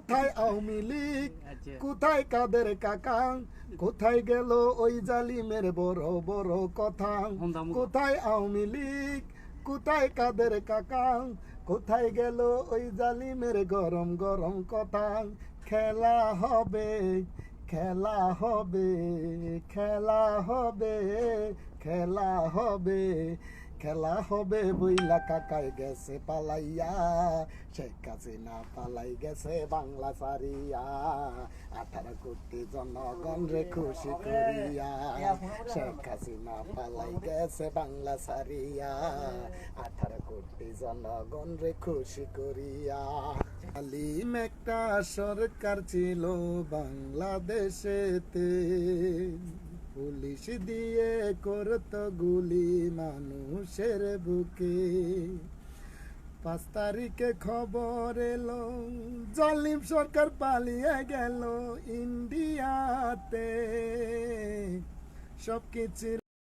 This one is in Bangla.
কোথায় আওয়ামী লীগ? আচ্ছা। কোথায় কাদের কাকা? কোথায় গেল ওই জালিমের বড় বড় কথা? কোথায় আওয়ামী লীগ? কোথায় কাদের কাকা? কোথায় গেল ওই জালিমের গরম গরম কথা? খেলা হবে খেলা হবে খেলা হবে খেলা হবে। খেলা হবে বইলা কাকায় গেছে পালাইয়া। শেখ হাসিনা পালাই গেছে বাংলা সারিয়া আঠারো কোটি জনগণ রে খুশি করিয়া। শেখ হাসিনা পালাই গেছে বাংলা সারিয়া আঠারো কোটি জনগণ রে খুশি করিয়া। আলিম একটা সরকার ছিল বাংলাদেশেতে। পুলিশ দিয়ে করত গুলি মানুষের বুকে। পাঁচ তারিখে খবর এলো, জালিম সরকার পালিয়ে গেল ইন্ডিয়াতে। সব কিছুর